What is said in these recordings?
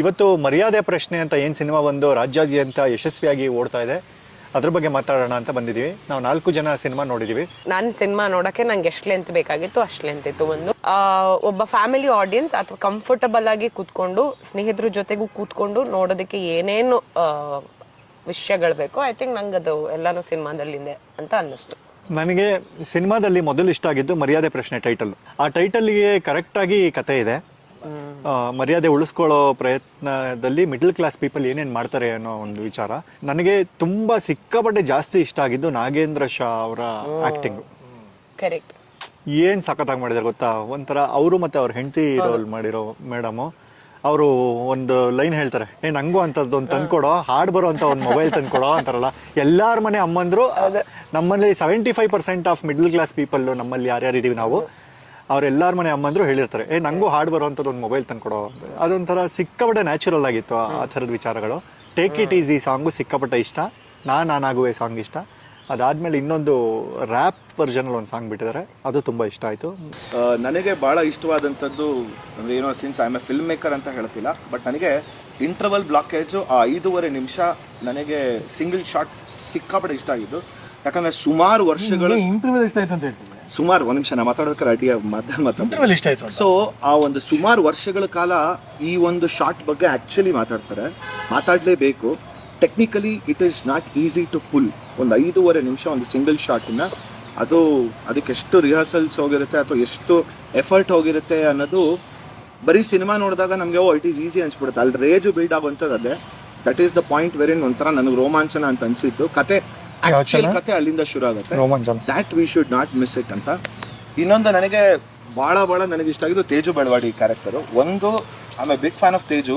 ಇವತ್ತು ಮರ್ಯಾದೆ ಪ್ರಶ್ನೆ ಅಂತ ಏನು ಸಿನಿಮಾ ಬಂದು ರಾಜ್ಯಾದ್ಯಂತ ಯಶಸ್ವಿಯಾಗಿ ಓಡ್ತಾ ಇದೆ ಅದ್ರ ಬಗ್ಗೆ ಮಾತಾಡೋಣ ಅಂತ ಬಂದಿದ್ದೀವಿ. ನಾವು ನಾಲ್ಕು ಜನ ಸಿನಿಮಾ ನೋಡಿದೀವಿ. ನಾನು ಸಿನಿಮಾ ನೋಡಕ್ಕೆ ನಂಗೆ ಎಷ್ಟು ಲೆಂತ್ ಬೇಕಾಗಿತ್ತು ಅಷ್ಟು ಲೆಂತ್ ಇತ್ತು ಒಂದು. ಒಬ್ಬ ಫ್ಯಾಮಿಲಿ ಆಡಿಯನ್ಸ್ ಅಥವಾ ಕಂಫರ್ಟಬಲ್ ಆಗಿ ಕೂತ್ಕೊಂಡು ಸ್ನೇಹಿತರ ಜೊತೆಗೂ ಕೂತ್ಕೊಂಡು ನೋಡೋದಕ್ಕೆ ಏನೇನು ವಿಷಯಗಳು ಬೇಕೋ ಐ ಥಿಂಕ್ ನಂಗೆ ಅದು ಎಲ್ಲಾನು ಸಿನಿಮಾದಲ್ಲಿಂದೆ ಅಂತ ಅನ್ನಿಸ್ತು. ನನಗೆ ಸಿನಿಮಾದಲ್ಲಿ ಮೊದಲು ಇಷ್ಟ ಆಗಿದ್ದು ಮರ್ಯಾದೆ ಪ್ರಶ್ನೆ ಟೈಟಲ್ ಆ ಟೈಟಲ್ಗೆ ಕರೆಕ್ಟಾಗಿ ಕತೆ ಇದೆ. ಮರ್ಯಾದೆ ಉಳಿಸ್ಕೊಳ್ಳೋ ಪ್ರಯತ್ನದಲ್ಲಿ ಮಿಡಲ್ ಕ್ಲಾಸ್ ಪೀಪಲ್ ಏನೇನು ಮಾಡ್ತಾರೆ ಅನ್ನೋ ಒಂದು ವಿಚಾರ. ನನಗೆ ತುಂಬ ಸಿಕ್ಕಾಪಟ್ಟೆ ಜಾಸ್ತಿ ಇಷ್ಟ ಆಗಿದ್ದು ನಾಗೇಂದ್ರ ಶಾ ಅವರ ಆಕ್ಟಿಂಗ್ ಕರೆಕ್ಟ್ ಏನ್ ಸಖತ್ತಾಗಿ ಮಾಡಿದಾರೆ ಗೊತ್ತಾ? ಒಂಥರ ಅವರು ಮತ್ತೆ ಅವ್ರ ಹೆಂಡತಿ ರೋಲ್ ಮಾಡಿರೋ ಮೇಡಮು ಅವರು ಒಂದು ಲೈನ್ ಹೇಳ್ತಾರೆ ಏ ನಂಗೂ ಅಂತದ್ದು ಒಂದು ತಂದ್ಕೊಡೋ ಹಾಡ್ ಬರೋ ಅಂತ ಒಂದು ಮೊಬೈಲ್ ತಂದ್ಕೊಡೋ ಅಂತಾರಲ್ಲ. ಎಲ್ಲಾರ ಮನೆ ಅಮ್ಮಂದ್ರು ನಮ್ಮಲ್ಲಿ seventy five percent of middle class people ನಮ್ಮಲ್ಲಿ ಯಾರ್ಯಾರು ಇದೀವಿ ನಾವು. ಅವ್ರೆಲ್ಲಾರ ಮನೆ ಅಮ್ಮಂದ್ರು ಹೇಳಿರ್ತಾರೆ ಏ ನಂಗೂ ಹಾಡ್ ಬರುವಂಥದ್ದು ಒಂದು ಮೊಬೈಲ್ ತಂದ್ಕೊಡೋ. ಅಂತ ಅದೊಂಥರ ಸಿಕ್ಕಾಪಟ್ಟೆ ನ್ಯಾಚುರಲ್ ಆಗಿತ್ತು ಆ ಥರದ ವಿಚಾರಗಳು. ಟೇಕ್ ಇಟ್ ಈ ಸಾಂಗು ಸಿಕ್ಕಾಪಟ್ಟೆ ಇಷ್ಟ ನಾ ನಾನಾಗುವೆ ಸಾಂಗ್ ಇಷ್ಟ. ಅದಾದ್ಮೇಲೆ ಇನ್ನೊಂದು ರ್ಯಾಪ್ ವರ್ಜನಲ್ಲಿ ಒಂದು ಸಾಂಗ್ ಬಿಟ್ಟಿದ್ದಾರೆ ಅದು ತುಂಬ ಇಷ್ಟ ಆಯಿತು. ನನಗೆ ಭಾಳ ಇಷ್ಟವಾದಂಥದ್ದು ಅಂದರೆ ಏನೋ since I am a film maker ಅಂತ ಹೇಳ್ತಿಲ್ಲ ಬಟ್ ನನಗೆ ಇಂಟರ್ವಲ್ ಬ್ಲಾಕೇಜು ಆ ಐದೂವರೆ ನಿಮಿಷ ನನಗೆ ಸಿಂಗಲ್ ಶಾಟ್ ಸಿಕ್ಕಾಪಟ್ಟೆ ಇಷ್ಟ ಆಗಿದ್ದು. ಯಾಕಂದ್ರೆ ಸುಮಾರು ವರ್ಷಗಳು ಇಂಟರ್ವಲ್ ಇಷ್ಟ ಆಯ್ತು ಅಂತ ಹೇಳ್ತೀನಿ ಸುಮಾರು ಒಂದು ನಿಮಿಷ ನಾ ಮಾತಾಡೋಕೆ ರೆಡಿ ಮಾತಾಡ್ ಮಾತಾಡ್ತಾರೆ ಇಷ್ಟ ಆಯ್ತು ಸೊ ಆ ಒಂದು ಸುಮಾರು ವರ್ಷಗಳ ಕಾಲ ಈ ಒಂದು ಶಾರ್ಟ್ ಬಗ್ಗೆ ಆಕ್ಚುಲಿ ಮಾತಾಡ್ತಾರೆ. ಮಾತಾಡಲೇಬೇಕು. Technically it is not easy to pull ಒಂದು ಐದೂವರೆ ನಿಮಿಷ ಒಂದು ಸಿಂಗಲ್ ಶಾಟಿನ ಅದು ಅದಕ್ಕೆ ಎಷ್ಟು ರಿಹರ್ಸಲ್ಸ್ ಹೋಗಿರುತ್ತೆ ಅಥವಾ ಎಷ್ಟು ಎಫರ್ಟ್ ಹೋಗಿರುತ್ತೆ ಅನ್ನೋದು ಬರೀ ಸಿನಿಮಾ ನೋಡಿದಾಗ ನಮಗೆ ಓ ಇಟ್ ಈಸ್ ಈಸಿ ಅನ್ಸ್ಬಿಡುತ್ತೆ. ಅಲ್ಲಿ ರೇಜು ಬಿಲ್ಡ್ ಆಗುವಂಥದ್ದು ಅದೇ that is the point wherein ಒಂಥರ ನನಗೆ ರೋಮಾಂಚನ ಅಂತ ಅನಿಸಿದ್ದು. ಕತೆ ಕತೆ ಅಲ್ಲಿಂದ ಶುರು ಆಗುತ್ತೆ. ರೋಮಾಂಚನ that we should not miss it ಅಂತ. ಇನ್ನೊಂದು ನನಗೆ ಭಾಳ ಭಾಳ ನನಗೆ ಇಷ್ಟ ಆಗಿದ್ದು ತೇಜು ಬೆಳವಾಡಿ ಕ್ಯಾರೆಕ್ಟರು ಒಂದು I a big fan of Teju.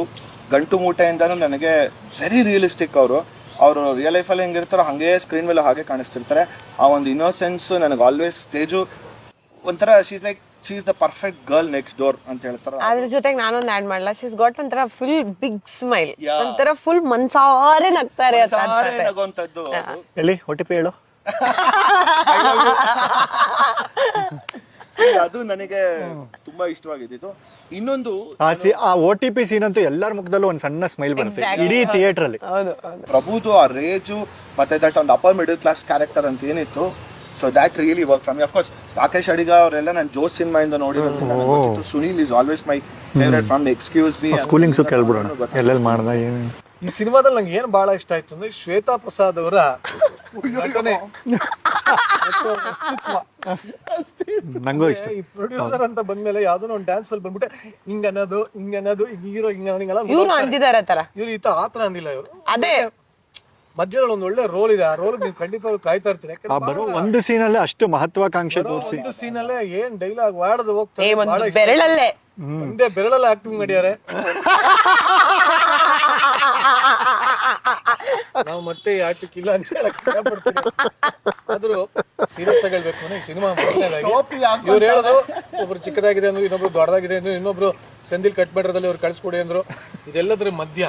ಗಂಟು ಮೂಟೆಯಿಂದನೂ ನನಗೆ ವೆರಿ ರಿಯಲಿಸ್ಟಿಕ್ ಅವರು. ಅವರು ರಿಯಲ್ ಲೈಫಲ್ಲಿ ಹೆಂಗಿರ್ತಾರೋ ಹಾಗೆ ಸ್ಕ್ರೀನ್ ಮೇಲೆ ಹಾಗೆ ಕಾಣಿಸ್ತಿರ್ತಾರೆ. ಆ ಒಂದು ಇನ್ನೋಸೆನ್ಸ್ ನನಗೆ ಆಲ್ವೇಸ್ ತೇಜು ಒಂಥರ she's like she is the perfect girl next door ಅಂತ ಹೇಳ್ತಾರೆ. ಅದ್ರ ಜೊತೆಗೆ ನಾನೊಂದು ಆಡ್ ಮಾಡಲ್ಲ ಶೀಸ್ ಗಾಟ್ ಒಂಥರ ಫುಲ್ ಬಿಗ್ ಸ್ಮೈಲ್ ಒಂಥರ ಫುಲ್ ಮನ್ಸಾರೆ ನಗ್ತಾರೆ ಅಂತ ಸಾರೇ ಅನ್ಸುತ್ತೆ. ನಗುವಂಥದ್ದು. ಅದು. ಎಲ್ಲಿ? ಒ ಟಿ ಪಿ ಹೇಳು See, ಅದು ನನಗೆ ತುಂಬಾ ಇಷ್ಟವಾಗಿದ್ದು ಇನ್ನೊಂದು ಆ ಸಿ ಆ ಒ ಟಿ ಪಿ ಸೀನ್ ಅಂತೂ ಎಲ್ಲರ ಮುಖದಲ್ಲೂ ಒಂದು ಸಣ್ಣ ಸ್ಮೈಲ್ ಬರುತ್ತೆ. ಇಡೀ ಥಿಯೇಟರ್ ಅಲ್ಲಿ. ಹೌದು ಹೌದು. ಪ್ರಭುದು ಆ ರೇಜು ಮತ್ತೆ ದಟ್ ಒಂದು ಅಪ್ಪರ್ ಮಿಡಲ್ ಕ್ಲಾಸ್ ಕ್ಯಾರೆಕ್ಟರ್ ಅಂತ ಏನಿತ್ತು so that really work for me of course Rakesh Adiga ಅವರೆಲ್ಲ ನಾನು ಜೋಸ್ ಸಿನಿಮಾಯಿಂದ ನೋಡಿರೋದ್ರಿಂದ ಗೊತ್ತಿತ್ತು. Sunil is always my favourite from excuse me schoolings ಕೇಳ್ಬಿಡೋಣ ಎಲ್ಲೆಲ್ಲಿ ಮಾಡ್ದ ಏನು ಈ ಸಿನಿಮಾದಲ್ಲಿ ನಂಗೆ ಏನ್ ಭಾಳ ಇಷ್ಟ ಆಯ್ತು ಅಂದ್ರೆ ಶ್ವೇತಾ ಪ್ರಸಾದ್ ಅವರ ನಟನೆ. ನಂಗೂ ಇಷ್ಟ. ಈ ಪ್ರೊಡ್ಯೂಸರ್ ಅಂತ ಬಂದ್ಮೇಲೆ ಯಾವ್ದೋ ಒಂದು ಡ್ಯಾನ್ಸ್ ಅಲ್ಲಿ ಬಂದ್ಬಿಟ್ಟೆ ಹಿಂಗ ಅನ್ನೋದು ಹಿಂಗ ಅನ್ನೋದು ಹೀರೋ ಹಿಂಗ ಹಿಂಗೆಲ್ಲ ಇವ್ರು ಅಂದಿದ್ದಾರೆ ಇವ್ರು ಈತ ಆತರ ಅಂದಿಲ್ಲ ಇವರು. ಅದೇ. ಮಧ್ಯದಲ್ಲಿ ಒಂದು ಒಳ್ಳೆ ರೋಲ್ ಇದೆ. ಆ ರೋಲ್ ನೀವು ಖಂಡಿತ ಕಾಯ್ತಾ ಇರ್ತೀನಿ ಆ ಯಾಕಂದ್ರೆ ಬರೋ ಒಂದು ಸೀನಲ್ಲೇ ಅಷ್ಟು ಮಹತ್ವಾಕಾಂಕ್ಷೆ ಬರೋ ತೋರಿಸಿ. ಒಂದು ಸೀನ್ ಅಲ್ಲೇ ಏನ್ ಡೈಲಾಗ್ ವಾಡದ ಏ ಹೋಗ್ತಾರೆ ಒಂದು ಬೆರಳಲ್ಲೇ. ಒಂದೇ ಬೆರಳಲ್ಲಿ ಆಕ್ಟಿಂಗ್ ಮಾಡ್ಯಾರೆ ನಾವು ಮತ್ತೆ ಈ ಆಟಕ್ಕೆ ಇಲ್ಲ ಅಂತ ಹೇಳಕ್ ಇಷ್ಟಪಡ್ತೀನಿ ಆದ್ರೂ ಸೀರಿಯಸ್ ಆಗಿ ಹೇಳ್ಬೇಕು ಅಂದ್ರೆ ಈ ಸಿನಿಮಾ ಇವ್ರು ಹೇಳೋದು ಒಬ್ರು ಚಿಕ್ಕದಾಗಿದೆ ಅಂದ್ರು ಇನ್ನೊಬ್ರು ದೊಡ್ಡದಾಗಿದೆ ಅಂದ್ರು ಇನ್ನೊಬ್ರು ಸೆಂದಿಲ್ ಕಟ್ ಮಾಡಿರೋದಲ್ಲಿ ಅವ್ರು ಕಳ್ಸ್ಕೊಡಿ ಅಂದ್ರು. ಇದೆಲ್ಲದ್ರ ಮಧ್ಯ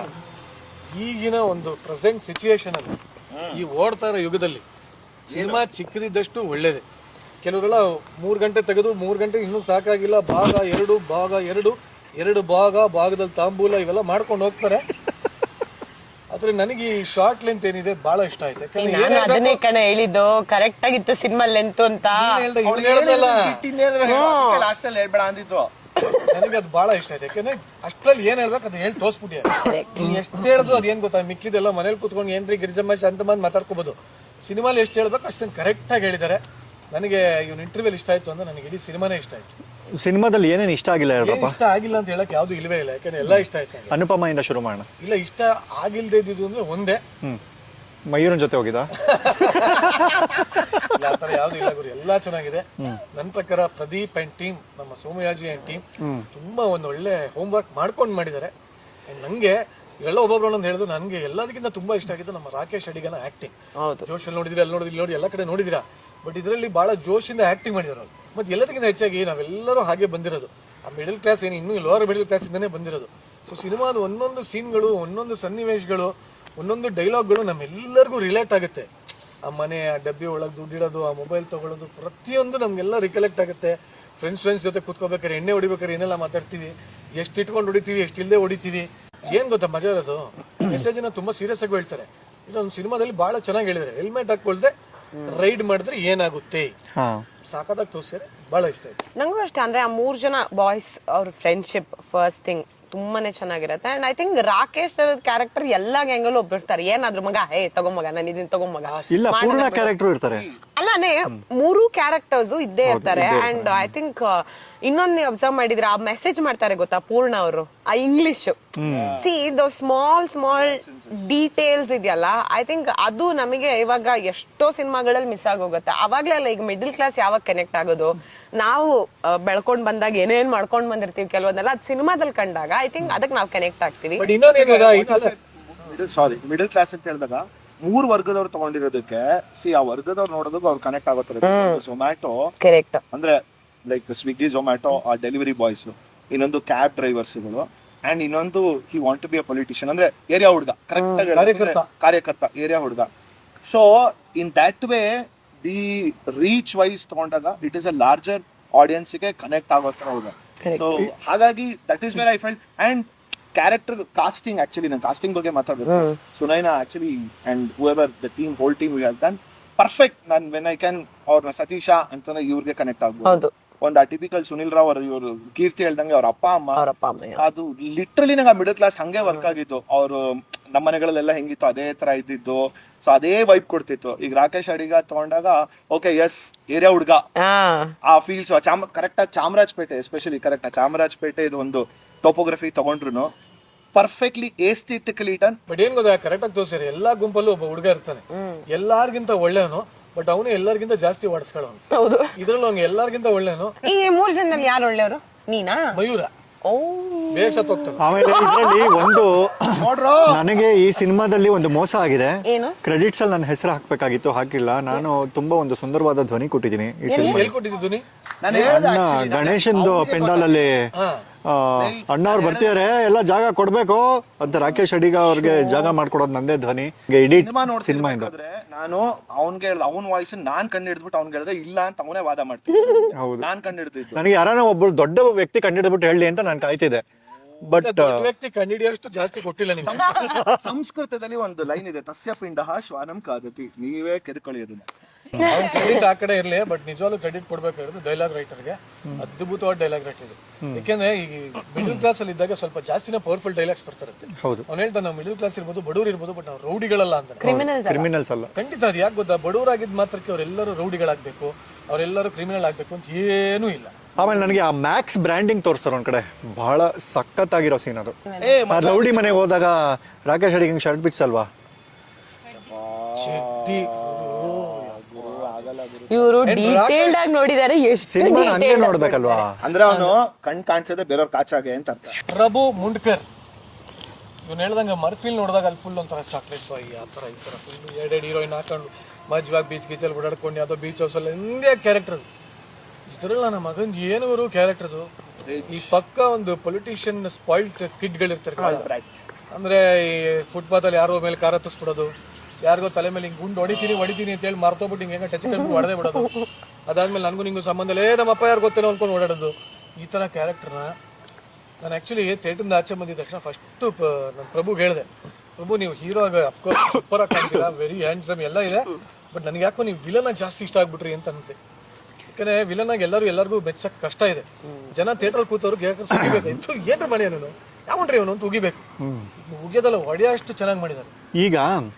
ಈಗಿನ ಒಂದು ಪ್ರೆಸೆಂಟ್ ಸಿಚುಯೇಷನ್ ಅಲ್ಲಿ ಈ ಓಡ್ತಾ ಇರೋ ಯುಗದಲ್ಲಿ ಸಿನಿಮಾ ಚಿಕ್ಕದಿದ್ದಷ್ಟು ಒಳ್ಳೇದೆ. ಕೆಲವರೆಲ್ಲ ಮೂರು ಗಂಟೆ ತೆಗೆದು ಮೂರು ಗಂಟೆ ಇನ್ನೂ ಸಾಕಾಗಿಲ್ಲ ಭಾಗ ಎರಡು ಭಾಗ ಎರಡು ಎರಡು ಭಾಗ ಭಾಗದಲ್ಲಿ ತಾಂಬೂಲ ಇವೆಲ್ಲ ಮಾಡ್ಕೊಂಡು ಹೋಗ್ತಾರೆ. ಆದ್ರೆ ನನಗೆ ಈ ಶಾರ್ಟ್ ಲೆಂತ್ ಏನಿದೆ ಬಹಳ ಇಷ್ಟ ಆಯ್ತು. ಯಾಕಂದ್ರೆ ಏನ್ ನಾನು ಅದನ್ನೇ ಕಣ ಹೇಳಿದ್ದು ಕರೆಕ್ಟ್ ಆಗಿತ್ತು ಸಿನಿಮಾ ಲೆಂತ್ ಅಂತ. ಹೇಳ್ದೆ? ಇವ್ನು ಹೇಳ್ದಲ್ಲ. ಲಾಸ್ಟ್ ಅಲ್ಲಿ ಹೇಳ್ಬೇಡ ಅಂದಿದ್ದು. ನನಗೆ ಅದು ಬಹಳ ಇಷ್ಟ ಆಯ್ತು. ಯಾಕಂದ್ರೆ ಅಷ್ಟ್ರಲ್ಲಿ ಏನ್ ಹೇಳ್ಬೇಕು ಅದು ಹೇಳಿ ತೋರ್ಸ್ಬಿಟ್ಟಿ ನೀನ್ ಎಷ್ಟು ಹೇಳಿದ್ರು ಅದೇನ್ ಗೊತ್ತಾ? ಮಿಕ್ಕಿದೆಲ್ಲ ಮನೇಲಿ ಕುತ್ಕೊಂಡು ಏನ್ರಿ ಗಿರಿಜಮ್ಮ ಶಾಂತಮ್ಮ ಮಾತಾಡ್ಕೋಬಹುದು ಸಿನಿಮಾಲಿ ಎಷ್ಟು ಹೇಳ್ಬೇಕು ಅಷ್ಟೊಂದು ಕರೆಕ್ಟ್ ಆಗಿ ಹೇಳಿದ್ದಾರೆ. ನನಗೆ ಇವ್ನ ಇಂಟರ್ವ್ಯೂಲ್ ಇಷ್ಟ ಆಯ್ತು ಅಂದ್ರೆ ನನಗೆ ಇಡೀ ಸಿನಿಮಾನೇ ಇಷ್ಟ ಆಯ್ತು. ಸಿನಿಮಾದಲ್ಲಿ ಏನೇನು ಇಷ್ಟ ಆಗಿಲ್ಲ ಏನ್ ಹೇಳ್ರಪ್ಪ ಇಷ್ಟ ಆಗಿಲ್ಲ ಅಂತ ಹೇಳಕ್ ಯಾವ್ದು ಇಲ್ವೇ ಇಲ್ಲ. ಯಾಕಂದ್ರೆ ಎಲ್ಲ ಇಷ್ಟ ಆಯ್ತು ಅನುಪಮ ಇಂದ ಶುರು ಮಾಡೋಣ ಇಲ್ಲ ಇಷ್ಟ ಆಗಿಲ್ದೇ ಇದ್ದಿದ್ದು ಅಂದ್ರೆ ಒಂದೇ. ಹ್ಮ್. ಮಯೂರನ್ ಜೊತೆ ಹೋಗಿದ ಇಲ್ಲ ಆ ಥರ ಯಾವ್ದು ಇಲ್ಲ ಗುರು. ಎಲ್ಲ ಚೆನ್ನಾಗಿದೆ. ನನ್ನ ಪ್ರಕಾರ ಪ್ರದೀಪ್ ಅಂಡ್ ಟೀಮ್ ನಮ್ಮ ಸೋಮಯಾಜಿ ಅಂಡ್ ಟೀಮ್ ತುಂಬಾ ಒಂದು ಒಳ್ಳೆ ಹೋಮ್ ವರ್ಕ್ ಮಾಡ್ಕೊಂಡು ಮಾಡಿದ್ದಾರೆ. And ನಂಗೆ ಇವೆಲ್ಲ ಒಬ್ಬೊಬ್ರು ಒಂದೊಂದು ಹೇಳಿದ್ರು ನನಗೆ ಎಲ್ಲದಕ್ಕಿಂತ ತುಂಬಾ ಇಷ್ಟ ಆಗಿದ್ದು ನಮ್ಮ ರಾಕೇಶ್ ಅಡಿಗನ ಆಕ್ಟಿಂಗ್ ಜೋಶ್ ಅಲ್ಲಿ ನೋಡಿದ್ರಿ ಅಲ್ಲಿ ನೋಡಿದ್ರಿ ನೋಡಿ ಎಲ್ಲ ಕಡೆ ನೋಡಿದಿರಾ. ಬಟ್ ಇದರಲ್ಲಿ ಬಹಳ ಜೋಶಿಂದ ಆಕ್ಟಿಂಗ್ ಮಾಡಿದ್ರು ಅವ್ರು ಮತ್ತೆ ಎಲ್ಲದಕ್ಕಿಂತ ಹೆಚ್ಚಾಗಿ ನಾವೆಲ್ಲರೂ ಹಾಗೆ ಬಂದಿರೋದು. ಆ ಮಿಡಲ್ ಕ್ಲಾಸ್ ಏನು ಇನ್ನೂ ಲೋವರ್ ಮಿಡಲ್ ಕ್ಲಾಸ್ ಇಂದನೇ ಬಂದಿರೋದು. ಸೊ ಸಿನಿಮಾದ ಒಂದೊಂದು ಸೀನ್ಗಳು ಒಂದೊಂದು ಸನ್ನಿವೇಶಗಳು ಒಂದೊಂದು ಡೈಲಾಗ್ಗಳು ನಮ್ಮೆಲ್ಲರಿಗೂ ರಿಲೇಟ್ ಆಗುತ್ತೆ. ಆ ಮನೆ ಆ ಡಬ್ಬಿ ಒಳಗೆ ದುಡ್ಡಿಡೋದು ಆ ಮೊಬೈಲ್ ತಗೊಳ್ಳೋದು ಪ್ರತಿಯೊಂದು ನಮಗೆಲ್ಲ ರಿಕಲೆಕ್ಟ್ ಆಗುತ್ತೆ. ಫ್ರೆಂಡ್ಸ್ ಫ್ರೆಂಡ್ಸ್ ಜೊತೆ ಕೂತ್ಕೋಬೇಕಾದ್ರೆ ಎಣ್ಣೆ ಹೊಡಿಬೇಕಾದ್ರೆ ಏನೆಲ್ಲ ಮಾತಾಡ್ತೀವಿ? ಎಷ್ಟು ಇಟ್ಕೊಂಡು ಹೊಡಿತೀವಿ ಎಷ್ಟು ಇಲ್ಲದೆ ಹೊಡಿತೀವಿ? ಏನ್ ಗೊತ್ತಾ ಮಜಾ ಇರೋದು? ಮೆಸೇಜ್ ತುಂಬ ತುಂಬಾ ಸೀರಿಯಸ್ ಆಗಿ ಹೇಳ್ತಾರೆ. ಇದೊಂದು ಸಿನಿಮಾದಲ್ಲಿ ಬಹಳ ಚೆನ್ನಾಗಿ ಹೇಳಿದ್ದಾರೆ ಹೆಲ್ಮೆಟ್ ಹಾಕೊಳ್ದೆ ರೈಡ್ ಮಾಡಿದ್ರೆ ಏನಾಗುತ್ತೆ? ಹಾ. ಸಾಕಾದಾಗ ತೋರಿಸಿದ್ರೆ ಬಹಳ ಇಷ್ಟ ಆಯ್ತು. ನಂಗೂ ಅಷ್ಟೇ. ಅಂದ್ರೆ ಆ ಮೂರ್ ಜನ ಬಾಯ್ಸ್ ಅವ್ರ ಫ್ರೆಂಡ್ಶಿಪ್ ಫಸ್ಟ್ ಥಿಂಗ್ ತುಂಬಾನೇ ಚೆನ್ನಾಗಿರುತ್ತೆ. And I think Rakesh character ಎಲ್ಲಾ ಗ್ಯಾಂಗಲ್ಲೂ ಒಬ್ಬಿರ್ತಾರೆ ಇರ್ತಾರೆ. ಏನಾದ್ರು ಮಗ ಹೇ ತಗೊಂಬಗ ನಾನು ಇದನ್ನ ತಗೊಂಬಗ ಇಲ್ಲ ಪೂರ್ಣ ಕ್ಯಾರೆಕ್ಟರ್ ಇರ್ತಾರೆ. ಅಲ್ಲಾನೆ ಮೂರು ಕ್ಯಾರೆಕ್ಟರ್ಸ್ ಇದ್ದೇ ಇರ್ತಾರೆ ಅಂಡ್ ಐ ಥಿಂಕ್ ಇನ್ನೊಂದ್ ನೀವು ಅಬ್ಸರ್ವ್ ಮಾಡಿದ್ರೆ ಆ ಮೆಸೇಜ್ ಮಾಡ್ತಾರೆ ಗೊತ್ತಾ ಪೂರ್ಣ ಅವರು ಆ English see the small small details ಇದೆಯಲ್ಲ ಐ ಥಿಂಕ್ ಅದು ನಮಗೆ ಇವಾಗ ಎಷ್ಟೋ ಸಿನಿಮಾಗಳಲ್ಲಿ ಮಿಸ್ ಆಗೋಗುತ್ತೆ. ಅವಾಗ್ಲೇ ಅಲ್ಲ ಈಗ ಮಿಡಲ್ ಕ್ಲಾಸ್ ಯಾವಾಗ ಕನೆಕ್ಟ್ ಆಗೋದು? ನಾವು ಆ, ಬೆಳ್ಕೊಂಡ್ ಬಂದಾಗ ಏನೇನ್ ಮಾಡ್ಕೊಂಡ್ ಬಂದಿರ್ತೀವಿ ಕೆಲವೊಂದೆಲ್ಲ ಅದ್ ಸಿನಿಮಾದಲ್ಲಿ ಕಂಡಾಗ ಐ ಥಿಂಕ್ ಅದಕ್ಕೆ ನಾವು ಕನೆಕ್ಟ್ ಆಗ್ತೀವಿ. ಬಟ್ ಇನ್ನೊಂದು ಮಿಡಲ್ ಸಾರಿ ಮಿಡಲ್ ಕ್ಲಾಸ್ ಅಂತ ಹೇಳಿದಾಗ ಮೂರ್ ವರ್ಗದವ್ರು ತಗೊಂಡಿರೋದಕ್ಕೆ ಸಿ ಆ ವರ್ಗದವ್ರು ನೋಡೋದಕ್ಕೆ ಅವ್ರು ಕನೆಕ್ಟ್ ಆಗೋತಾರೆ ಝೊಮ್ಯಾಟೊ ಕರೆಕ್ಟ್ ಅಂದ್ರೆ ಲೈಕ್ ಸ್ವಿಗ್ಗಿ ಝೊಮ್ಯಾಟೊ ಆ ಡೆಲಿವರಿ ಬಾಯ್ಸ್ ಇನ್ನೊಂದು ಕ್ಯಾಬ್ ಡ್ರೈವರ್ಸ್ಗಳು ಅಂಡ್ ಇನ್ನೊಂದು he want to be a politician ಅಂದ್ರೆ ಏರಿಯಾ ಹುಡುಗ. ಕರೆಕ್ಟ್ ಕಾರ್ಯಕರ್ತ. ಏರಿಯಾ ಹುಡುಗ. So in that way the reach wise ತಗೊಂಡಾಗ ಇಟ್ ಇಸ್ ಅ ಲಾರ್ಜರ್ ಆಡಿಯನ್ಸ್ಗೆ ಕನೆಕ್ಟ್ ಆಗೋ ತರ ಹುಡುಗ ಸೊ ಹಾಗಾಗಿ that is where I felt and character casting actually ನಾನು ಕಾಸ್ಟಿಂಗ್ ಬಗ್ಗೆ ಮಾತಾಡಬೇಕು. Sunaina actually and however the team whole team we have done perfect ನಾನು ವೆನ್ ಐ ಕ್ಯಾನ್ ಅವ್ರನ್ನ ಸತೀಶ ಅಂತಾನೆ ಇವ್ರಿಗೆ ಕನೆಕ್ಟ್ ಆಗ್ಬೋದು. ಒಂದು ಆ ಟಿಪಿಕಲ್ ಸುನಿಲ್ ರಾವ್ ಅವರು ಇವರು ಕೀರ್ತಿ ಹೇಳ್ದಂಗೆ ಅವ್ರ ಅಪ್ಪ ಅಮ್ಮ ಅವರಪ್ಪ ಅಮ್ಮ ಅದು ಲಿಟ್ರಲಿ ನಂಗೆ ಮಿಡಲ್ ಕ್ಲಾಸ್ ಹಂಗೆ ವರ್ಕ್ ಆಗಿತ್ತು. ಅವರು ನಮ್ಮ ಮನೆಗಳಲ್ಲೆಲ್ಲ ಹೆಂಗಿತ್ತು ಅದೇ ತರ ಇದ್ದಿದ್ದು. ಸೊ ಅದೇ ವೈಬ್ ಕೊಡ್ತಿತ್ತು. ಈಗ ರಾಕೇಶ್ ಅಡಿಗ ತಗೊಂಡಾಗ ಓಕೆ ಎಸ್ ಏರಿಯಾ ಹುಡ್ಗ. ಆ ಫೀಲ್ಸ್ ಚಾಮ ಕರೆಕ್ಟ್ ಆಗಿ ಚಾಮರಾಜಪೇಟೆ ಎಸ್ಪೆಷಲಿ ಕರೆಕ್ಟ್ ಚಾಮರಾಜಪೇಟೆ ಇದು ಒಂದು ಟೋಪೋಗ್ರಫಿ ತಗೊಂಡ್ರು ಪರ್ಫೆಕ್ಟ್ಲಿ ಏಸ್ಥೆಟಿಕಲಿ ಡನ್ ಬಟ್ ಏನ್ ಗೊತ್ತಾ ಕರೆಕ್ಟ್ ಆಗಿ ತೋರಿಸಿರಿ ಎಲ್ಲಾ ಗುಂಪಲ್ಲೂ ಒಬ್ಬ ಹುಡುಗ ಇರ್ತಾನೆ. ಎಲ್ಲಾರ್ಗಿಂತ ಒಳ್ಳೆಯವನು ಬಟ್ ಅವನು ಎಲ್ಲರಿಗಿಂತ ಜಾಸ್ತಿ ಓಡಿಸ್ಕೊಳ್ಳೋನು. ಹೌದು. ಇದ್ರಲ್ಲೂ ಹಂಗೆ ಎಲ್ಲರಿಗಿಂತ ಒಳ್ಳೆಯವನು. ಈ ಮೂರ್ ಜನರಲ್ಲಿ ಯಾರು ಒಳ್ಳೆಯವರು? ನೀನಾ? ಮಯೂರ. ಓ. ಬೇಗ ಆಮೇಲೆ ಇದರಲ್ಲಿ ಒಂದು ನೋಡ್ರೋ. ನನಗೆ ಈ ಸಿನಿಮಾದಲ್ಲಿ ಒಂದು ಮೋಸ ಆಗಿದೆ. ಏನು? ಕ್ರೆಡಿಟ್ಸ್ ಅಲ್ಲಿ ನನ್ನ ಹೆಸರು ಹಾಕ್ಬೇಕಾಗಿತ್ತು ಹಾಕಿಲ್ಲ. ನಾನು ತುಂಬಾ ಒಂದು ಸುಂದರವಾದ ಧ್ವನಿ ಕೊಟ್ಟಿದ್ದೀನಿ ಈ ಸಿನಿಮಾ ಎಲ್ಲಿ ಕೊಟ್ಟಿದ್ದು ಧ್ವನಿ? ನಾನು ಹೇಳ್ದೆ ಅಣ್ಣ actually, ನಾನು- ಗಣೇಶಂದು ಪೆಂಡಾಲ್ ಅಲ್ಲಿ ಅಣ್ಣ ಅವ್ರು ಬರ್ತಿದಾರೆ ಎಲ್ಲ ಜಾಗ ಕೊಡ್ಬೇಕು ಅಂತ ರಾಕೇಶ್ ಅಡಿಗ ಅವ್ರಿಗೆ ಜಾಗ ಮಾಡ್ಕೊಡೋದು ನಂದೇ ಧ್ವನಿ. ಸಿನಿಮಾ ಸಿನಿಮಾ ಇಂದ. ನಾನು ಅವ್ನ್ಗೆ ಹೇಳ್ದ ಅವನ ವಾಯ್ಸ್ ನಾನ್ ಕಂಡು ಹಿಡಿದ್ಬಿಟ್ಟು ಅವ್ನ್ಗೆ ಹೇಳಿದ್ರೆ ಇಲ್ಲ ಅಂತ ಅವನೇ ವಾದ ಮಾಡ್ತೀನಿ ಹೌದು. ನಾನ್ ಕಂಡು ಹಿಡಿದಿದ್ದು. ನನಗೆ ಯಾರನ್ನ ಒಬ್ಬರು ದೊಡ್ಡ ವ್ಯಕ್ತಿ ಕಂಡಿಡ್ಬಿಟ್ಟು ಹೇಳಿ ಅಂತ ನಾನು ಕಾಯ್ತಿದ್ದೆ. ಬಟ್ ದೊಡ್ಡ ವ್ಯಕ್ತಿ ಕಂಡಿಡಿಯೋಷ್ಟು ಜಾಸ್ತಿ ಕೊಟ್ಟಿಲ್ಲ ನಿಮ್ಗೆ. ಸಂಸ್ಕೃತದಲ್ಲಿ ಒಂದು ಲೈನ್ ಇದೆ ತಸ್ಯ ಪಿಂಡ ಶ್ವಾನಂ ಕಾದತಿ ನೀವೇ ಕೆದ್ಕೊಳ್ಳಿ ಅದನ್ನ. ಅವ್ನ್ ಕ್ರೆಡಿಟ್ ಆ ಕಡೆ ಇರ್ಲಿ ಬಟ್ ನಿಜವಾಗ್ಲೂ ಕ್ರೆಡಿಟ್ ಕೊಡ್ಬೇಕಾಗಿರೋದು ಡೈಲಾಗ್ ರೈಟರ್ಗೆ ಅದ್ಭುತವಾದ ಡೈಲಾಗ್ ರೈಟರ್ ಯಾಕೆಂದ್ರೆ ಈ ಮಿಡಲ್ ಕ್ಲಾಸ್ ಅಲ್ಲಿ ಇದ್ದಾಗ ಸ್ವಲ್ಪ ಜಾಸ್ತಿನೇ ಪವರ್ಫುಲ್ ಡೈಲಾಗ್ಸ್ ಬರ್ತಿರುತ್ತೆ. ಹೌದು. ಅವ್ನು ಹೇಳ್ತಾನೆ ನಾವು ಮಿಡಲ್ ಕ್ಲಾಸ್ ಇರ್ಬೋದು ಬಡವ್ರು ಇರ್ಬೋದು ಬಟ್ ನಾವು ರೌಡಿಗಳಲ್ಲ ಅಂತ ಕ್ರಿಮಿನಲ್ಸ್ ಅಲ್ಲ. ಖಂಡಿತ ಅದು ಯಾಕೆ ಗೊತ್ತಾ? ಬಡವರಾಗಿದ್ದ ಮಾತ್ರಕ್ಕೆ ಅವರೆಲ್ಲರೂ ರೌಡಿಗಳಾಗಬೇಕು ಅವರೆಲ್ಲರೂ ಕ್ರಿಮಿನಲ್ ಆಗಬೇಕು ಅಂತ ಏನೂ ಇಲ್ಲ. ಆಮೇಲೆ ನನಗೆ ಆ ಮ್ಯಾಕ್ಸ್ ಬ್ರ್ಯಾಂಡಿಂಗ್ ತೋರಿಸ್ತಾರೆ ಒಂದ್ ಕಡೆ. ಬಹಳ ಸಖತ್ತಾಗಿರೋ ಸೀನ್ ಅದು. ಏ ರೌಡಿ ಮನೆಗೆ ಹೋದಾಗ ರಾಕೇಶ್ ಅಡಿಗೆ ಹಿಂಗ್ ಶರ್ಟ್ ಬಿಚ್ಚಲ್ವಾ ಇವರು ಡೀಟೇಲ್ಡ್ ಆಗಿ ನೋಡಿದ್ದಾರೆ ಎಷ್ಟು ಸಿನಿಮಾ ಹಂಗೆ ನೋಡ್ಬೇಕಲ್ವಾ? ಅಂದ್ರೆ ಅವನು ಕಣ್ ಕಾಣಿಸದೆ ಬೇರೆಯವ್ರ ಕಾಚಾಗೆ ಅಂತ ಅರ್ಥ. ಪ್ರಭು ಮುಂಡ್ಕರ್. ಇವ್ನು ಹೇಳ್ದಂಗೆ ಮರ್ಫಿಲ್ ನೋಡಿದಾಗ ಅಲ್ಲಿ ಫುಲ್ ಒಂಥರ ಚಾಕ್ಲೇಟ್ ಬಾಯಿ ಆ ಥರ ಈ ಥರ ಫುಲ್ ಎರಡೆರಡು ಹೀರೋಯಿನ್ ಹಾಕೊಂಡು ಮಜ್ವಾಗಿ ಬೀಚ್ ಗೀಚಲ್ಲಿ ಓಡಾಡ್ಕೊಂಡು ಯಾವುದೋ ಬೀಚ್ ಹೌಸಲ್ಲಿ ಹಿಂಗೆ ಕ್ಯಾರೆಕ್ಟರ್ ಅದು. ಇದ್ರಲ್ಲ ನಮ್ಮ ಮಗನ್ ಏನು ಇವರು ಕ್ಯಾರೆಕ್ಟರ್ ಅದು? ಈ ಪಕ್ಕ ಒಂದು ಪೊಲಿಟಿಷಿಯನ್ ಸ್ಪಾಯ್ಲ್ಡ್ ಕಿಡ್ಗಳಿರ್ತಾರೆ ಅಂದ್ರೆ ಈ ಫುಟ್ಪಾತ್ ಅಲ್ಲಿ ಯಾರೋ ಮೇಲೆ ಕಾರ ಹತ್ತಿಸ್ಬಿಡೋದು. ಯಾರಿಗೋ ತಲೆ ಮೇಲೆ ಹಿಂಗೆ ಗುಂಡು ಹೊಡಿತೀನಿ ಹೊಡಿತೀನಿ ಅಂತ ಹೇಳಿ ಮರ್ತೋಗ್ಬಿಟ್ಟು ಹಿಂಗೆ ಟಚ್ ಕಟ್ಬಿಟ್ಟು ಹೊಡೆದೇ ಬಿಡೋದು. ಅದಾದ್ಮೇಲೆ ನನಗೂ ನಿಂಗೂ ಸಂಬಂಧ ಇಲ್ಲ. ಏ ನಮ್ಮ ಅಪ್ಪ ಯಾರು ಗೊತ್ತೇನೋ ಅನ್ಕೊಂಡು ಓಡಾಡೋದು. ಈ ಥರ ಕ್ಯಾರೆಕ್ಟರ್ನ ನಾನು ಆ್ಯಕ್ಚುಲಿ ಥೇಟ್ರಿಂದ ಆಚೆ ಬಂದಿದ್ದ ತಕ್ಷಣ ಫಸ್ಟು ನನ್ನ ಪ್ರಭುಗೆ ಹೇಳಿದೆ. ಪ್ರಭು ನೀವು ಹೀರೋ ಆಗ ಅಫ್ಕೋರ್ಸ್ ಸೂಪರ್ ಆಗಿ ಕಾಣ್ತೀರಾ ವೆರಿ ಹ್ಯಾಂಡ್ಸಮ್ ಎಲ್ಲ ಇದೆ. ಬಟ್ ನನಗೆ ಯಾಕೋ ನೀವು ವಿಲನ್ ಜಾಸ್ತಿ ಇಷ್ಟ ಆಗ್ಬಿಟ್ರಿ ಅಂತ ಅಂತೆ ಯಾಕಂದ್ರೆ ವಿಲನ್ ಆಗಿ ಎಲ್ಲರೂ ಎಲ್ಲರಿಗೂ ಮೆಚ್ಚಕ್ಕೆ ಕಷ್ಟ ಇದೆ. ಜನ ಥಿಯೇಟರ್ ಕೂತವ್ರು ಸುಗಿಬೇಕು ಏನ್ರ ಮಾಡಿ ನಾನು ಯಾವನ್ರಿ ಅವನು ಅಂತ ಉಗಿಬೇಕು? ಉಗಿಯೋದಲ್ಲ ಹೊಡೆಯೋ ಅಷ್ಟು ಚೆನ್ನಾಗಿ ಮಾಡಿದ್ದಾರೆ ಈಗ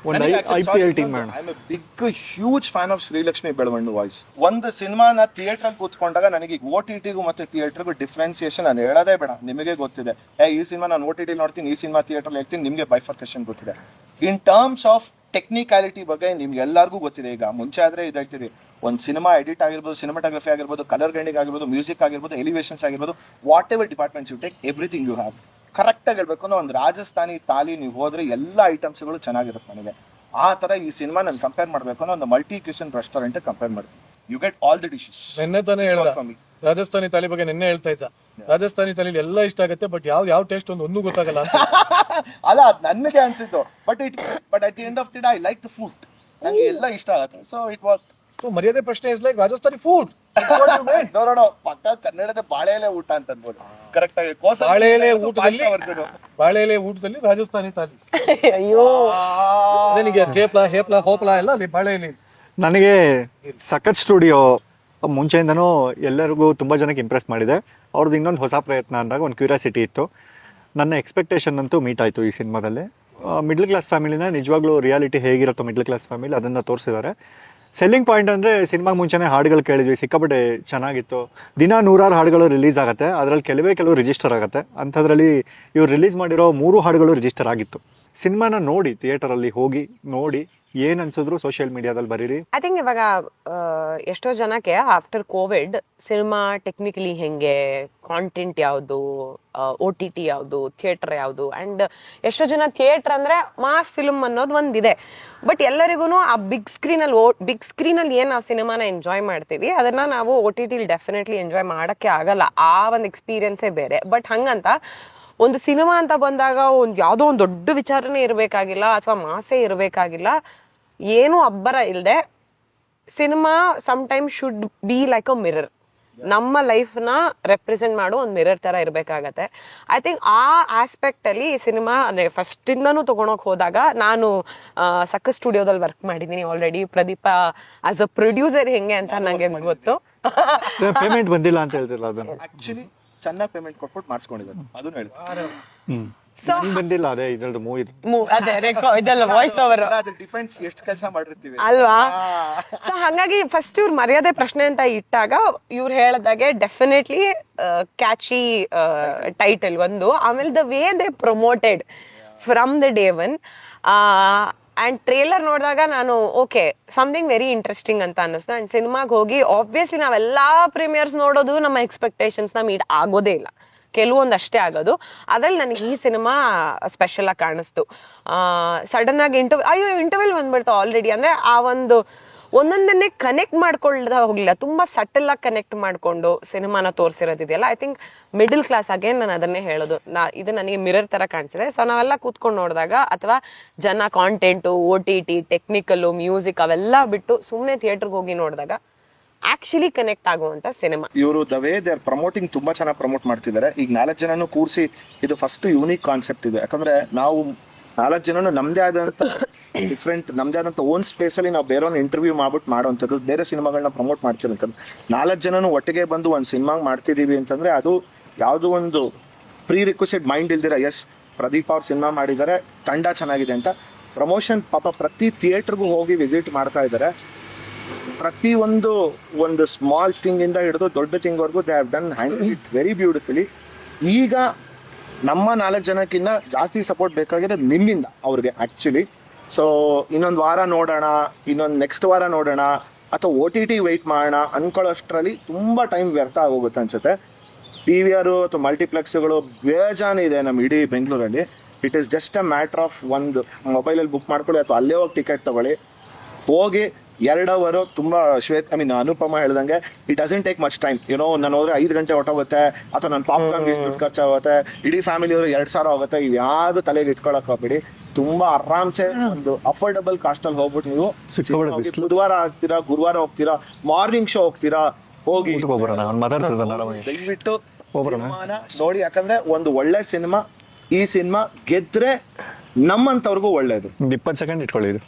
ಒಂದು ಐ ಪಿ ಎಲ್ ಟೀಮ್ ಮಾಡೋಣ. I big huge fan of Srilakshmi ಬೆಳವಣ್ಣು voice ಒಂದು ಸಿನಿಮಾನ ಥಿಯೇಟರ್ ಅಲ್ಲಿ ಕೂತ್ಕೊಂಡಾಗ ನನಗೆ ಓ ಟಿ ಟಿಗೂ ಮತ್ತೆ ಥಿಯೇಟರ್ಗೂ ಡಿಫ್ರೆನ್ಸಿಯೇಷನ್ ನಾನು ಹೇಳೋದೇ ಬೇಡ. ನಿಮಗೆ ಗೊತ್ತಿದೆ. ಏ ಈ ಸಿನಿಮಾ ನಾನು ಓ ಟಿ ಟಿ ನೋಡ್ತೀನಿ ಈ ಸಿನಿಮಾ ಥಿಯೇಟರ್ ಹೇಳ್ತೀನಿ ನಿಮಗೆ ಬೈಫರ್ಕೇಶನ್ ಗೊತ್ತಿದೆ. ಇನ್ ಟರ್ಮ್ಸ್ ಆಫ್ ಟೆಕ್ನಿಕಾಲಿಟಿ ಬಗ್ಗೆ ನಿಮ್ಗೆ ಎಲ್ಲರಿಗೂ ಗೊತ್ತಿದೆ. ಈಗ ಮುಂಚೆ ಆದ್ರೆ ಇದು ಹೇಳ್ತೀರಿ ಒಂದು ಸಿನಿಮಾ ಎಡಿಟ್ ಆಗಿರ್ಬೋದು ಸಿನಿಮಾಟೋಗ್ರಫಿ ಆಗಿರ್ಬೋದು ಕಲರ್ ಗ್ರೈಂಡಿಂಗ್ ಆಗಿರ್ಬೋದು ಮ್ಯೂಸಿಕ್ ಆಗಿರ್ಬೋದು ಎಲಿವೇಷನ್ಸ್ ಆಗಿರ್ಬೋದು whatever departments you take everything you have ಕರೆಕ್ಟಾಗಿ ಹೇಳ್ಬೇಕು ಅಂದ್ರೆ ಒಂದು ರಾಜಸ್ಥಾನಿ ತಾಲಿ ನೀವು ಹೋದ್ರೆ ಎಲ್ಲ ಐಟಮ್ಸ್ಗಳು ಚೆನ್ನಾಗಿರುತ್ತೆ ನನಗೆ ಆ ತರ ಈ ಸಿನಿಮಾ ನಾನು ಕಂಪೇರ್ ಮಾಡಬೇಕು ಅಂದ್ರೆ ಒಂದು ಮಲ್ಟಿ ಕ್ಯೂಷನ್ ರೆಸ್ಟೋರೆಂಟ್ ಕಂಪೇರ್ ಮಾಡ್ತೀನಿ. You get all the dishes ನಿನ್ನೆ ತಾನೇ ಹೇಳ್ದ. ರಾಜಸ್ಥಾನಿ ತಾಲಿ ಬಗ್ಗೆ ನಿನ್ನೆ ಹೇಳ್ತಾ ಇದ್ದ. ರಾಜಸ್ಥಾನಿ ತಾಲಿ ಎಲ್ಲ ಇಷ್ಟ ಆಗುತ್ತೆ ಬಟ್ ಯಾವ ಯಾವ ಟೇಸ್ಟ್ ಒಂದು ಒಂದು ಗೊತ್ತಾಗಲ್ಲ ಅಂತ. ಅಲ್ಲ ಅದ್ ನನಗೆ ಅನ್ಸಿತ್ತು but it but at end of the I like the food ನನಗೆ ಎಲ್ಲ ಇಷ್ಟ ಆಗುತ್ತೆ. ಸೊ ಇಟ್ ವಾಸ್ ಸೊ ಮರ್ಯಾದೆ ಪ್ರಶ್ನೆ ಇಸ್ ಲೈಕ್ ರಾಜಸ್ಥಾನಿ ಫುಡ್ ನೋಡೋಣ ಪಕ್ಕ ಕನ್ನಡದ ಬಾಳೆಲೆ ಊಟ ಅಂತ ಅನ್ಬೋದು ಕರೆಕ್ಟ್ ಆಗಿ ಕೋಸ ಬಾಳೆಲೆ ಊಟದಲ್ಲಿ ಪಾಯ್ಸವರ್ಗುನು. ಬಾಳೆ ಎಲೆ ಊಟದಲ್ಲಿ ರಾಜಸ್ಥಾನಿ ತಾಲಿ. ಅಯ್ಯೋ. ನನಗೆ ಹೇಪ್ಲ ಹೇಪ್ಲ ಹೋಪ್ಲ ಎಲ್ಲ ಅಲ್ಲಿ ಬಾಳೆಲೆ. ನನಗೆ ಸಖತ್ ಸ್ಟುಡಿಯೋ ಮುಂಚೆಯಿಂದನೂ ಎಲ್ಲರಿಗೂ ತುಂಬ ಜನಕ್ಕೆ ಇಂಪ್ರೆಸ್ ಮಾಡಿದೆ. ಅವ್ರದ್ದು ಇನ್ನೊಂದು ಹೊಸ ಪ್ರಯತ್ನ ಅಂದಾಗ ಒಂದು ಕ್ಯೂರಿಯಾಸಿಟಿ ಇತ್ತು. ನನ್ನ ಎಕ್ಸ್ಪೆಕ್ಟೇಷನ್ ಅಂತೂ ಮೀಟ್ ಆಯಿತು ಈ ಸಿನಿಮಾದಲ್ಲಿ. ಮಿಡ್ಲ್ ಕ್ಲಾಸ್ ಫ್ಯಾಮಿಲಿನ ನಿಜವಾಗ್ಲೂ ರಿಯಾಲಿಟಿ ಹೇಗಿರುತ್ತೋ ಮಿಡ್ಲ್ ಕ್ಲಾಸ್ ಫ್ಯಾಮಿಲಿ ಅದನ್ನು ತೋರಿಸಿದ್ದಾರೆ. ಸೆಲ್ಲಿಂಗ್ ಪಾಯಿಂಟ್ ಅಂದರೆ ಸಿನಿಮಾಗೆ ಮುಂಚೆನೇ ಹಾಡುಗಳು ಕೇಳಿದ್ವಿ, ಸಿಕ್ಕಾಪಟ್ಟೆ ಚೆನ್ನಾಗಿತ್ತು. ದಿನ ನೂರಾರು ಹಾಡುಗಳು ರಿಲೀಸ್ ಆಗುತ್ತೆ, ಅದರಲ್ಲಿ ಕೆಲವೇ ಕೆಲವು ರಿಜಿಸ್ಟರ್ ಆಗುತ್ತೆ. ಅಂಥದ್ರಲ್ಲಿ ಇವ್ರು ರಿಲೀಸ್ ಮಾಡಿರೋ ಮೂರು ಹಾಡುಗಳು ರಿಜಿಸ್ಟರ್ ಆಗಿತ್ತು. ಸಿನಿಮಾನ ನೋಡಿ ಥಿಯೇಟರಲ್ಲಿ ಹೋಗಿ ನೋಡಿ ಏನು ಅನ್ಸಿದ್ರು ಸೋಷಿಯಲ್ ಮೀಡಿಯಾದಲ್ಲಿ ಬರೀರಿ? ಐ ಥಿಂಕ್ ಇವಾಗ ಎಷ್ಟೋ ಜನಕ್ಕೆ ಆಫ್ಟರ್ ಕೋವಿಡ್ ಸಿನಿಮಾ ಟೆಕ್ನಿಕಲಿ ಹೆಂಗೆ ಕಾಂಟೆಂಟ್ ಯಾವುದು ಓ ಟಿ ಟಿ ಯಾವುದು ಥಿಯೇಟರ್ ಯಾವುದು ಅಂಡ್ ಎಷ್ಟೋ ಜನ ಥಿಯೇಟರ್ ಅಂದ್ರೆ ಮಾಸ್ ಫಿಲ್ಮ್ ಅನ್ನೋದು ಒಂದಿದೆ. ಬಟ್ ಎಲ್ಲರಿಗೂ ಆ ಬಿಗ್ ಸ್ಕ್ರೀನಲ್ಲಿ ಓ ಬಿಗ್ ಸ್ಕ್ರೀನಲ್ಲಿ ಏನು ನಾವು ಸಿನಿಮಾನ ಎಂಜಾಯ್ ಮಾಡ್ತೀವಿ, ಅದನ್ನ ನಾವು ಓ ಟಿ ಟಿಲಿ ಡೆಫಿನೆಟ್ಲಿ ಎಂಜಾಯ್ ಮಾಡೋಕ್ಕೆ ಆಗಲ್ಲ. ಆ ಒಂದು ಎಕ್ಸ್ಪೀರಿಯನ್ಸೇ ಬೇರೆ. ಬಟ್ ಹಂಗಂತ, ಒಂದು ಸಿನಿಮಾ ಅಂತ ಬಂದಾಗ ಒಂದು ಯಾವುದೋ ಒಂದು ದೊಡ್ಡ ವಿಚಾರನೇ ಇರಬೇಕಾಗಿಲ್ಲ, ಅಥವಾ ಮಾಸೇ ಇರಬೇಕಾಗಿಲ್ಲ. ಏನೂ ಅಬ್ಬರ ಇಲ್ಲದೆ cinema time should be like a mirror ನಮ್ಮ ಲೈಫ್ನ ರೆಪ್ರೆಸೆಂಟ್ ಮಾಡೋ ಒಂದು ಮಿರರ್ ಥರ ಇರಬೇಕಾಗತ್ತೆ. ಐ ಥಿಂಕ್ ಆ ಆಸ್ಪೆಕ್ಟಲ್ಲಿ ಈ ಸಿನಿಮಾ ಅಂದರೆ ಫಸ್ಟಿಂದನೂ ತೊಗೊಳಕ್ಕೆ ಹೋದಾಗ ನಾನು ಸಕ್ಕ ಸ್ಟುಡಿಯೋದಲ್ಲಿ ವರ್ಕ್ ಮಾಡಿದ್ದೀನಿ already Pradeep as a producer ಹೆಂಗೆ ಅಂತ ನನಗೆ ಗೊತ್ತು. ಪೇಮೆಂಟ್ ಬಂದಿಲ್ಲ ಅಂತ ಹೇಳ್ತಿಲ್ಲ ಅದನ್ನು. ಆ್ಯಕ್ಚುಲಿ ಚೆನ್ನಾಗಿ ಪೇಮೆಂಟ್ ಕೊಟ್ಬಿಟ್ಟು ಮಾಡಿಸ್ಕೊಂಡಿದ್ದಾರೆ. ಅದನ್ನು ಹೇಳ್ತಾರೆ ನಂಗ್ ಬಂದಿಲ್ಲ ಅದೇ ಇದ್ರದ್ದು ಮೂವಿ ಮು- ಅದೇ ರೆಕೋ ಇದೆಲ್ಲ ವಾಯ್ಸ್ ಓವರ್ ಅದು ಡಿಪೆಂಡ್ಸ್ ಎಷ್ಟು ಕೆಲಸ ಮಾಡಿರ್ತೀವಿ ಅಲ್ವಾ? ಸೊ ಹಾಗಾಗಿ ಫಸ್ಟ್ ಇವ್ರು ಮರ್ಯಾದೆ ಪ್ರಶ್ನೆ ಅಂತ ಇಟ್ಟಾಗ ಇವ್ರು ಹೇಳಿದಾಗೆ ಡೆಫಿನೆಟ್ಲಿ ಕ್ಯಾಚಿ ಟೈಟಲ್ ಒಂದು. ಆಮೇಲೆ the way they promoted from the day one and trailer ನೋಡಿದಾಗ ನಾನು ಓಕೆ ಸಮಥಿಂಗ್ ವೆರಿ ಇಂಟ್ರೆಸ್ಟಿಂಗ್ ಅಂತ ಅನ್ನಿಸ್ತು. ಆ್ಯಂಡ್ ಸಿನಿಮಾಗೆ ಹೋಗಿ ಆಬ್ವಿಯಸ್ಲಿ ನಾವೆಲ್ಲ ಪ್ರೀಮಿಯರ್ಸ್ ನೋಡೋದು ನಮ್ಮ ಎಕ್ಸ್ಪೆಕ್ಟೇಷನ್ಸ್ನ ಮೀಟ್ ಆಗೋದೇ ಇಲ್ಲ. ಕೆಲವೊಂದು ಅಷ್ಟೇ ಆಗೋದು. ಅದ್ರಲ್ಲಿ ನನಗೆ ಈ ಸಿನಿಮಾ ಸ್ಪೆಷಲ್ ಆಗಿ ಕಾಣಿಸ್ತು. ಸಡನ್ ಆಗಿ ಇಂಟರ್ವ್ಯೂ ಅಯ್ಯೋ ಇಂಟರ್ವ್ಯೂಲ್ ಬಂದ್ಬಿಡ್ತು ಆಲ್ರೆಡಿ ಅಂದ್ರೆ ಆ ಒಂದು ಒಂದೊಂದನ್ನೇ ಕನೆಕ್ಟ್ ಮಾಡ್ಕೊಳ್ದ ಹೋಗಲಿಲ್ಲ. ತುಂಬ ಸಟಲ್ ಆಗಿ ಕನೆಕ್ಟ್ ಮಾಡಿಕೊಂಡು ಸಿನಿಮಾನ ತೋರಿಸಿರೋದಿದೆಯಲ್ಲ I think middle class again ನಾನು ಅದನ್ನೇ ಹೇಳೋದು. ನಾ, ಇದು ನನಗೆ ಮಿರರ್ ಥರ ಕಾಣಿಸಿದೆ. ಸೊ ನಾವೆಲ್ಲ ಕೂತ್ಕೊಂಡು ನೋಡಿದಾಗ ಅಥವಾ ಜನ content O T T technical music ಅವೆಲ್ಲ ಬಿಟ್ಟು ಸುಮ್ಮನೆ ಥಿಯೇಟ್ರಿಗೆ ಹೋಗಿ ನೋಡಿದಾಗ ಆಕ್ಚುಲಿ ಕನೆಕ್ಟ್ ಆಗುವಂತ ಸಿನಿಮಾ ಇವರು the way they are promoting ತುಂಬಾ ಚೆನ್ನಾಗಿ ಪ್ರಮೋಟ್ ಮಾಡ್ತಿದ್ದಾರೆ. ಈಗ ನಾಲ್ಕು ಜನನು ಕೂರಿಸಿ ಇದು ಫಸ್ಟ್ ಯೂನಿಕ್ ಕಾನ್ಸೆಪ್ಟ್ ಇದೆ. ಯಾಕಂದ್ರೆ ನಾವು ನಾಲ್ಕು ಜನನು ನಮ್ದೇ ಆದಂತ ಡಿಫ್ರೆಂಟ್ ನಮ್ದೇ ಆದಂತ ಓನ್ ಸ್ಪೇಸ್ ಅಲ್ಲಿ ನಾವು ಬೇರೆ ಇಂಟರ್ವ್ಯೂ ಮಾಡ್ಬಿಟ್ಟು ಮಾಡುವಂಥದ್ದು ಬೇರೆ ಸಿನಿಮಾಗಳನ್ನ ಪ್ರಮೋಟ್ ಮಾಡ್ತಿರೋಂಥದ್ದು. ನಾಲ್ಕು ಜನನು ಒಟ್ಟಿಗೆ ಬಂದು ಒಂದು ಸಿನಿಮಾ ಮಾಡ್ತಿದೀವಿ ಅಂತಂದ್ರೆ ಅದು ಯಾವುದೋ ಒಂದು ಪ್ರೀ ರಿಕ್ವೆಸ್ಟೆಡ್ ಮೈಂಡ್ ಇಲ್ದಿರ ಎಸ್ ಪ್ರದೀಪ್ ಅವ್ರ ಸಿನಿಮಾ ಮಾಡಿದ್ದಾರೆ, ತಂಡ ಚೆನ್ನಾಗಿದೆ ಅಂತ. ಪ್ರಮೋಷನ್ ಪಾಪ ಪ್ರತಿ ಥಿಯೇಟರ್ಗೂ ಹೋಗಿ ವಿಸಿಟ್ ಮಾಡ್ತಾ ಇದ್ದಾರೆ. ಪ್ರತಿ ಒಂದು ಒಂದು ಸ್ಮಾಲ್ ಥಿಂಗ್ ಇಂದ ಹಿಡಿದು ದೊಡ್ಡ thing ವರ್ಗೂ they have done handle it very beautifully ಈಗ ನಮ್ಮ ನಾಲ್ಕು ಜನಕ್ಕಿಂತ ಜಾಸ್ತಿ ಸಪೋರ್ಟ್ ಬೇಕಾಗಿದೆ ನಿಮ್ಮಿಂದ ಅವ್ರಿಗೆ ಆಕ್ಚುಲಿ ಸೊ ಇನ್ನೊಂದು ವಾರ ನೋಡೋಣ, ಇನ್ನೊಂದು ನೆಕ್ಸ್ಟ್ ವಾರ ನೋಡೋಣ, ಅಥವಾ ಓ ಟಿ ಟಿ ವೆಯ್ಟ್ ಮಾಡೋಣ ಅನ್ಕೊಳ್ಳೋಷ್ಟರಲ್ಲಿ ತುಂಬ ಟೈಮ್ ವ್ಯರ್ಥ ಆಗೋಗುತ್ತೆ ಅನ್ಸುತ್ತೆ. ಟಿ ವಿ ಆರು ಅಥವಾ ಮಲ್ಟಿಪ್ಲೆಕ್ಸ್ಗಳು ಬೇಜಾನಿದೆ ನಮ್ಮ ಇಡೀ ಬೆಂಗಳೂರಲ್ಲಿ. It is just a matter of ಒಂದು ಮೊಬೈಲಲ್ಲಿ ಬುಕ್ ಮಾಡ್ಕೊಳ್ಳಿ ಅಥವಾ ಅಲ್ಲೇ ಹೋಗಿ ಟಿಕೆಟ್ ತಗೊಳ್ಳಿ. ಹೋಗಿ ಎರಡು ಅವರು ತುಂಬ ಶ್ವೇತ್ ಐ ಮೀನ್ ಅನುಪಮ ಹೇಳ್ದಂಗೆ it doesn't take much time ಏನೋ ನಾನು ಹೋದ್ರೆ ಐದು ಗಂಟೆ ಹೊಟ್ಟೋಗುತ್ತೆ ಅಥವಾ ನನ್ನ ಪಾಪ್ಕಾರ್ನ್ ಇಷ್ಟು ದುಡ್ಡು ಖರ್ಚಾಗುತ್ತೆ ಇಡೀ ಫ್ಯಾಮಿಲಿ ಅವರು ಎರಡು ಸಾವಿರ ಆಗುತ್ತೆ ಇವು ಯಾರು ತಲೆಗೆ ಇಟ್ಕೊಳಕ್ ಹೋಗ್ಬೇಡಿ. ತುಂಬಾ ಆರಾಮ್ಸೆ ಒಂದು ಅಫೋರ್ಡಬಲ್ ಕಾಸ್ಟ್ ಅಲ್ಲಿ ಹೋಗ್ಬಿಟ್ಟು ನೀವು ಬುಧವಾರ ಆಗ್ತೀರಾ ಗುರುವಾರ ಹೋಗ್ತೀರಾ ಮಾರ್ನಿಂಗ್ ಶೋ ಹೋಗ್ತೀರಾ ಹೋಗಿ. ದಯವಿಟ್ಟು ನೋಡಿ ಯಾಕಂದ್ರೆ ಒಂದು ಒಳ್ಳೆ ಸಿನಿಮಾ ಈ ಸಿನಿಮಾ ಗೆದ್ರೆ ನಮ್ಮಂತವ್ರಿಗೂ ಒಳ್ಳೇದು. ಒಂದು ಇಪ್ಪತ್ತು ಸೆಕೆಂಡ್ ಇಟ್ಕೊಳ್ಳಿ ಇದು.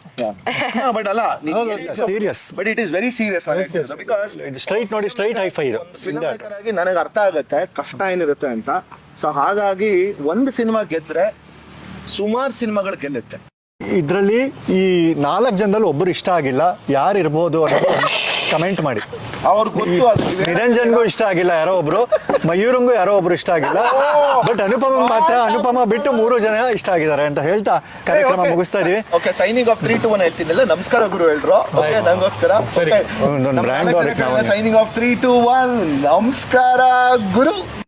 ಬಟ್ ಅಲ್ಲ serious but it is very serious because ಇದು ಸ್ಟ್ರೈಟ್ ನೋಡಿ ಸ್ಟ್ರೈಟ್ ಹೈಫೈ ಇದು. ನನಗೆ ಅರ್ಥ ಆಗುತ್ತೆ ಕಷ್ಟ ಏನಿರುತ್ತೆ ಅಂತ. ಸೊ ಹಾಗಾಗಿ ಒಂದು ಸಿನಿಮಾ ಗೆದ್ರೆ ಸುಮಾರು ಸಿನಿಮಾಗಳು ಗೆಲ್ಲುತ್ತೆ. ಇದರಲ್ಲಿ ಈ ನಾಲ್ಕು ಜನದಲ್ಲಿ ಒಬ್ಬರು ಇಷ್ಟ ಆಗಿಲ್ಲ ಯಾರು ಇರ್ಬೋದು ಅನ್ನೋದು ಕಮೆಂಟ್ ಮಾಡಿ. ಅವ್ರಿಗೆ ಗೊತ್ತು ಅದು ನಿರಂಜನ್ಗೂ ಇಷ್ಟ ಆಗಿಲ್ಲ ಯಾರೋ ಒಬ್ರು ಮಯೂರಂಗೂ ಯಾರೋ ಒಬ್ರು ಇಷ್ಟ ಆಗಿಲ್ಲ. ಬಟ್ ಅನುಪಮ ಮಾತ್ರ ಅನುಪಮ ಬಿಟ್ಟು ಮೂರು ಜನ ಇಷ್ಟ ಆಗಿದ್ದಾರೆ ಅಂತ ಹೇಳ್ತಾ ಕಾರ್ಯಕ್ರಮ ಮುಗಿಸ್ತಾ ಇದೀವಿ. Okay signing off three two one ಹೇಳ್ತೀನಿ ನಮಸ್ಕಾರ ಗುರು ಹೇಳ್ರು ಓಕೆ ನಂಗೋಸ್ಕರ. ಒಂದೊಂದು brand ಅದಕ್ಕೆ ನಾವು- signing off three two one ನಮಸ್ಕಾರ ಗುರು.